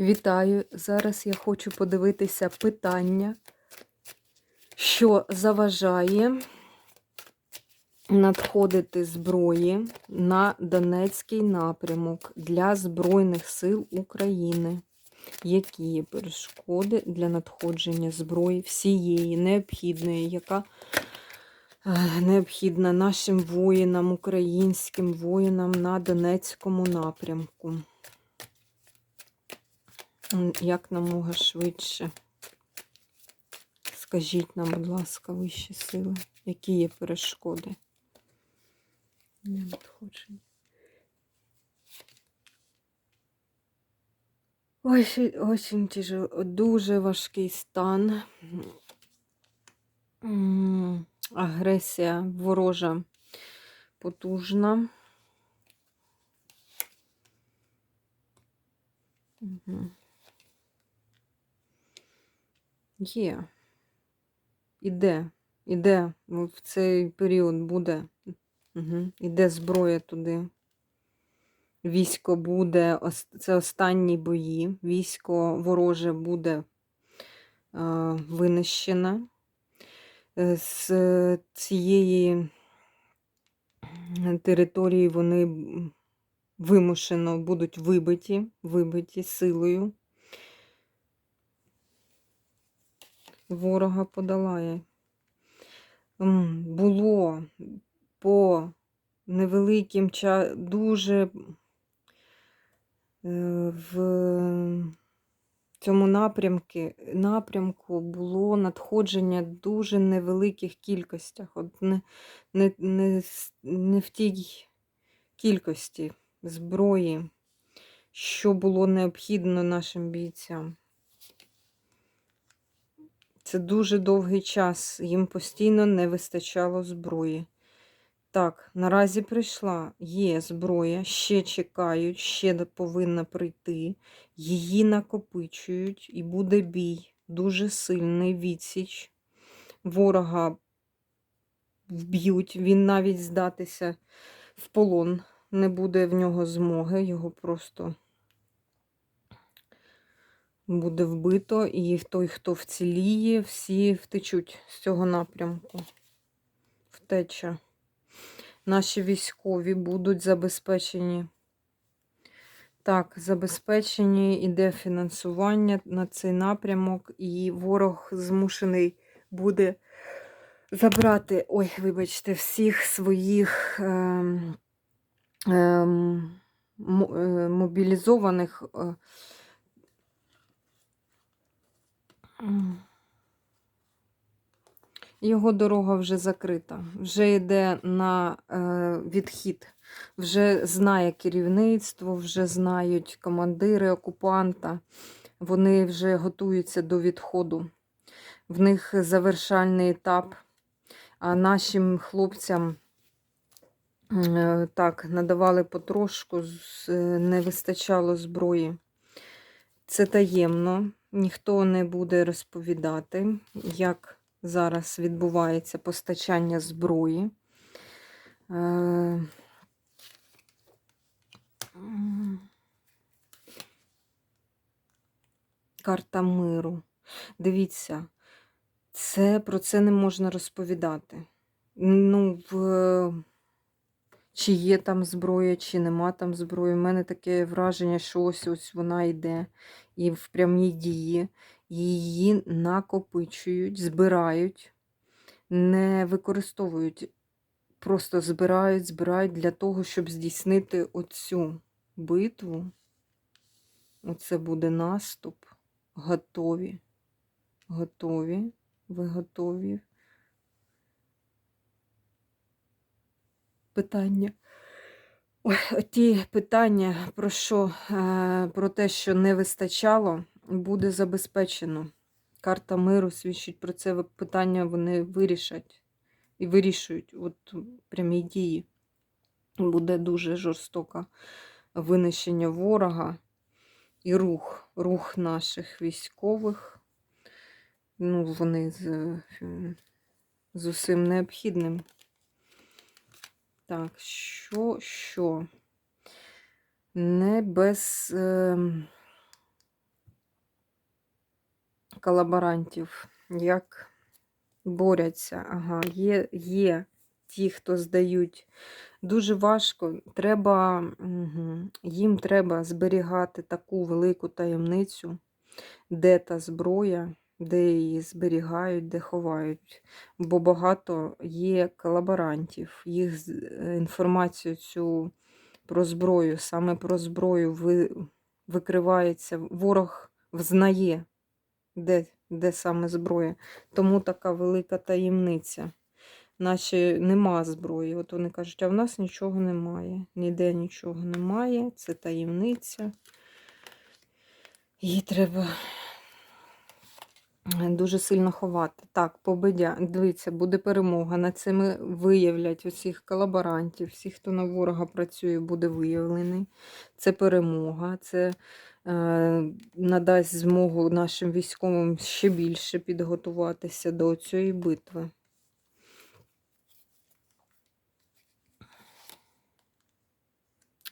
Вітаю! Зараз я хочу подивитися питання, що заважає надходити зброї на Донецький напрямок для Збройних сил України. Які є перешкоди для надходження зброї всієї необхідної, яка е, необхідна нашим воїнам, українським воїнам на Донецькому напрямку? Як намога швидше. Скажіть нам, будь ласка, вищі сили, які є перешкоди? Для надходження. Ой, ще- очень тяжело, дуже важкий стан. Агресія ворожа потужна. Мгм. Є. Іде. Іде. В цей період буде. Угу. Іде зброя туди. Військо буде. Це останні бої. Військо вороже буде е, винищене. Е, З цієї території вони вимушено будуть вибиті, вибиті силою. Ворога подолає. Було по невеликим ча дуже е, в цьому напрямку, напрямку було надходження дуже невеликих кількостях. От не, не, не, не в тій кількості зброї, що було необхідно нашим бійцям. Це дуже довгий час, їм постійно не вистачало зброї. Так, наразі прийшла, є зброя, ще чекають, ще повинна прийти. Її накопичують і буде бій. Дуже сильний відсіч. Ворога вб'ють, він навіть здатися в полон. Не буде в нього змоги, його просто буде вбито, і той, хто вціліє, всі втечуть з цього напрямку. Втеча. Наші військові будуть забезпечені. Так, забезпечені, іде фінансування на цей напрямок, і ворог змушений буде забрати, ой, вибачте, всіх своїх ем, е, мобілізованих. е, Його дорога вже закрита, вже йде на е, відхід, вже знає керівництво, вже знають командири окупанта, вони вже готуються до відходу. В них завершальний етап. А нашим хлопцям е, так надавали потрошку, е, не вистачало зброї. Це таємно, ніхто не буде розповідати, як зараз відбувається постачання зброї. Е, Карта миру. Дивіться, це про це не можна розповідати. Ну, в... Чи є там зброя, чи нема там зброї. У мене таке враження, що ось ось вона йде і в прямій дії. Її накопичують, збирають, не використовують, просто збирають, збирають для того, щоб здійснити оцю битву. Оце буде наступ. Готові. Готові. Ви готові? Питання. Ті питання, про що, е, про те, що не вистачало, буде забезпечено. Карта миру свідчить про це питання, вони вирішать і вирішують от в прямій дії. Буде дуже жорстоке винищення ворога і рух, рух наших військових. Ну, вони з, з усім необхідним. Так, що, що? Не без. ем, колаборантів, як борються. Ага, є, є ті, хто здають. Дуже важко. Треба, угу, їм треба зберігати таку велику таємницю, де та зброя, де її зберігають, де ховають. Бо багато є колаборантів. Їх е, інформацію цю про зброю, саме про зброю ви, викривається, ворог взнає, де, де саме зброя. Тому така велика таємниця. Наче нема зброї. От вони кажуть, а в нас нічого немає. Ніде нічого немає. Це таємниця. Її треба дуже сильно ховати. Так, победя. Дивіться, буде перемога. Над цими виявлять усіх колаборантів, всіх, хто на ворога працює, буде виявлений. Це перемога. Це е, надасть змогу нашим військовим ще більше підготуватися до цієї битви.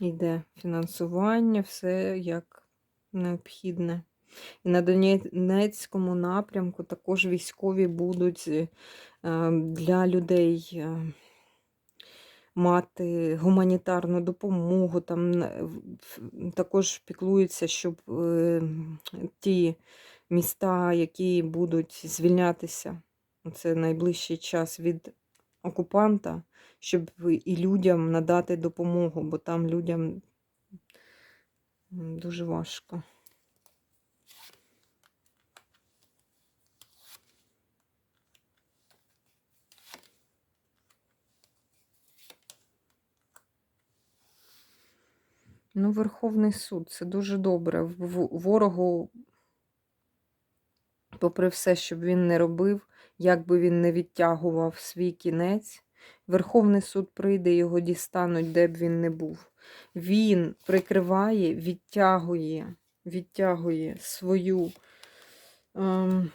Йде фінансування, все як необхідне. І на Донецькому напрямку також військові будуть е, для людей е, мати гуманітарну допомогу, там також піклуються, щоб е, ті міста, які будуть звільнятися, це найближчий час від окупанта, щоб і людям надати допомогу, бо там людям дуже важко. Ну, Верховний суд це дуже добре. Ворогу, попри все, щоб він не робив, як би він не відтягував свій кінець, Верховний суд прийде, його дістануть, де б він не був. Він прикриває, відтягує, відтягує свою. Ем,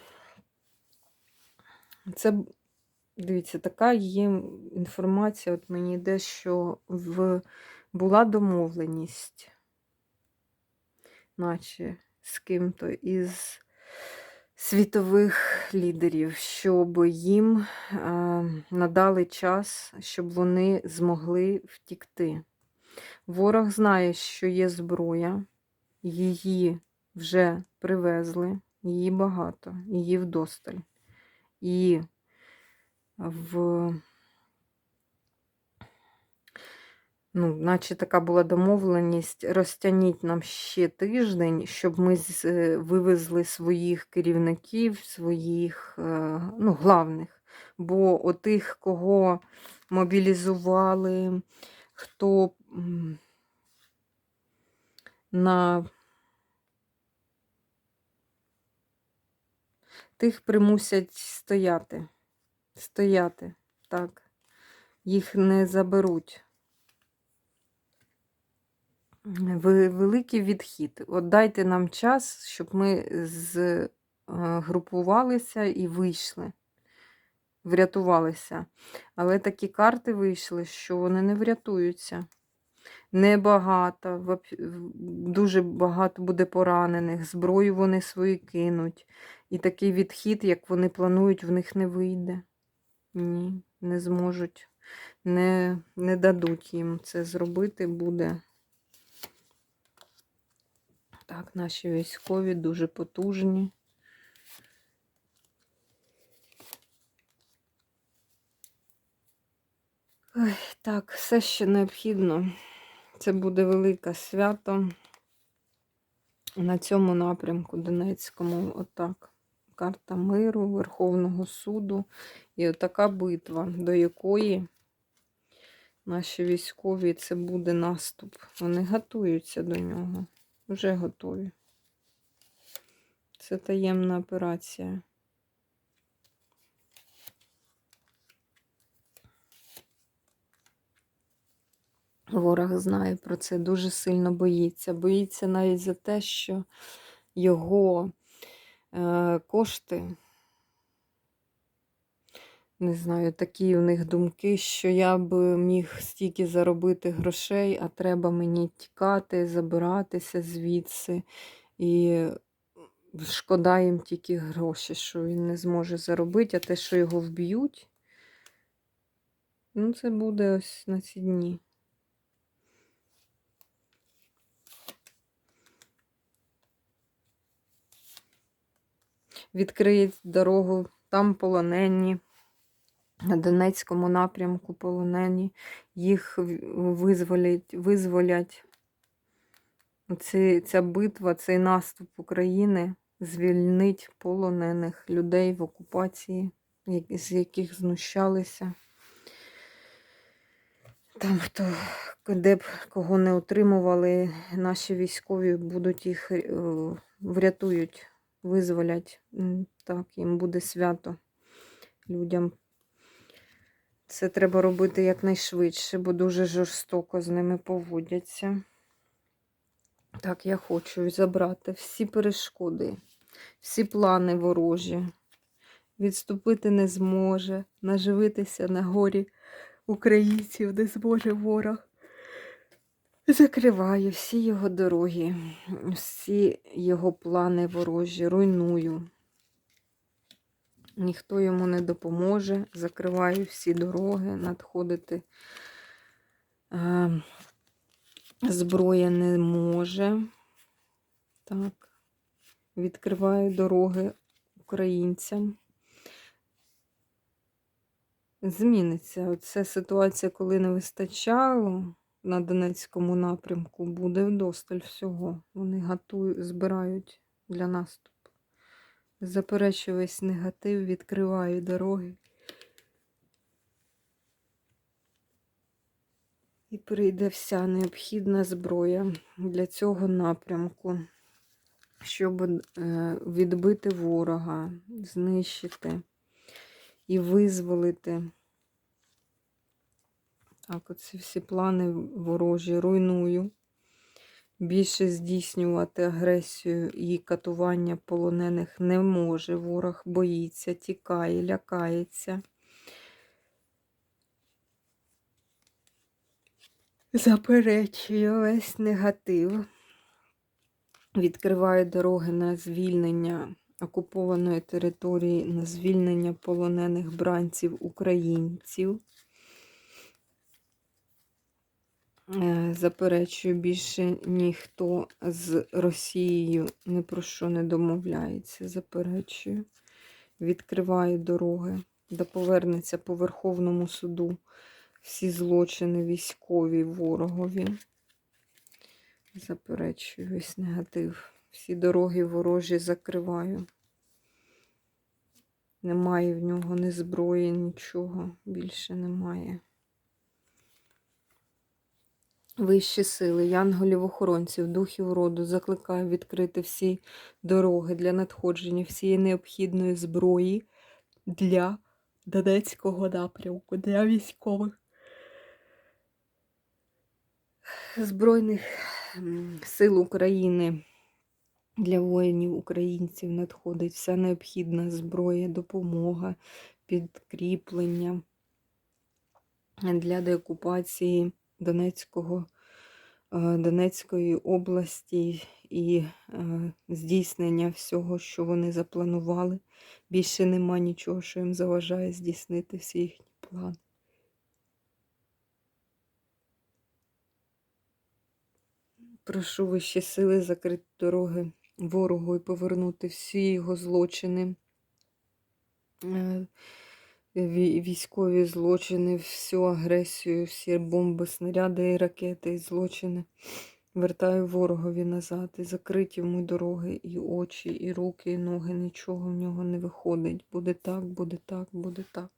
це, дивіться, така є інформація, от мені йде, що в, була домовленість, наче з ким-то із світових лідерів, щоб їм е, надали час, щоб вони змогли втікти. Ворог знає, що є зброя, її вже привезли, її багато, її вдосталь. І в ну, наче така була домовленість, розтягніть нам ще тиждень, щоб ми е, вивезли своїх керівників, своїх е, ну, главних. Бо отих, кого мобілізували, хто на тих примусять стояти. Стояти, так. Їх не заберуть. Великий відхід. От дайте нам час, щоб ми згрупувалися і вийшли, врятувалися. Але такі карти вийшли, що вони не врятуються. Небагато, дуже багато буде поранених, зброю вони свою кинуть. І такий відхід, як вони планують, в них не вийде. Ні, не зможуть, не, не дадуть їм це зробити буде. Так, наші військові дуже потужні. Ой, так, все ще необхідно. Це буде велике свято на цьому напрямку Донецькому. Отак. Карта миру, Верховного суду. І отака битва, до якої наші військові це буде наступ. Вони готуються до нього. Вже готові. Це таємна операція. Ворог знає про це, дуже сильно боїться. Боїться навіть за те, що його е, кошти, не знаю, такі у них думки, що я би міг стільки заробити грошей, а треба мені тікати, забиратися звідси. І шкода їм тільки гроші, що він не зможе заробити, а те, що його вб'ють, ну це буде ось на ці дні. Відкриють дорогу, там полонені, на Донецькому напрямку полонені, їх визволять, визволять. Оці, ця битва, цей наступ України звільнить полонених людей в окупації, з яких знущалися. Там хто де б кого не отримували, наші військові будуть їх е, врятують, визволять. Так, їм буде свято людям. Це треба робити якнайшвидше, бо дуже жорстоко з ними поводяться. Так, я хочу забрати всі перешкоди, всі плани ворожі. Відступити не зможе, наживитися на горі українців не зможе ворог. Закриваю всі його дороги, всі його плани ворожі, руйную. Ніхто йому не допоможе. Закриваю всі дороги, надходити. Е, зброя не може. Так. Відкриваю дороги українцям. Зміниться. Оце ситуація, коли не вистачало на Донецькому напрямку, буде вдосталь всього. Вони готують, збирають для наступу. Заперечую весь негатив, відкриваю дороги. І прийде вся необхідна зброя для цього напрямку, щоб е, відбити ворога, знищити і визволити. Так, оці всі плани ворожі руйную. Більше здійснювати агресію і катування полонених не може. Ворог боїться, тікає, лякається. Заперечую весь негатив. Відкриваю дороги на звільнення окупованої території, на звільнення полонених бранців українців. Е, Заперечую, більше ніхто з Росією ні про що не домовляється. Заперечую. Відкриваю дороги, де повернеться по Верховному суду всі злочини військові ворогові. Заперечую весь негатив. Всі дороги ворожі закриваю. Немає в нього ні зброї, нічого більше немає. Вищі сили, янголів-охоронців, духів роду закликаю відкрити всі дороги для надходження всієї необхідної зброї для Донецького напрямку, для військових. Збройних сил України для воїнів українців надходить вся необхідна зброя, допомога, підкріплення для деокупації Донецького, е, Донецької області і е, здійснення всього, що вони запланували. Більше нема нічого, що їм заважає здійснити всі їхні плани. Прошу вищі сили закрити дороги ворогу і повернути всі його злочини, е, військові злочини, всю агресію, всі бомби, снаряди і ракети і злочини. Вертаю ворогові назад і закриті йому дороги, і очі, і руки, і ноги. Нічого в нього не виходить. Буде так, буде так, буде так.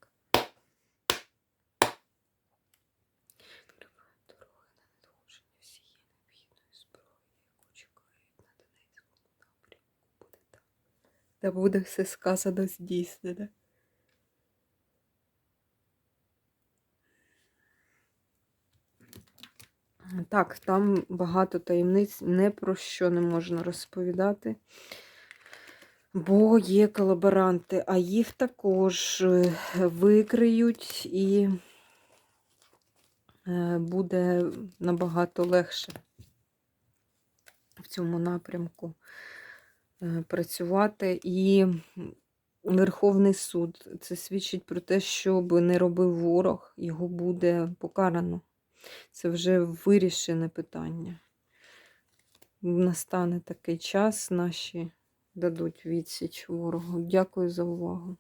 Та буде все сказано здійснене. Так, там багато таємниць, не про що не можна розповідати. Бо є колаборанти, а їх також е, викриють і е, буде набагато легше в цьому напрямку е, працювати. І Верховний суд це свідчить про те, що би не робив ворог, його буде покарано. Це вже вирішене питання. Настане такий час, наші дадуть відсіч ворогу. Дякую за увагу.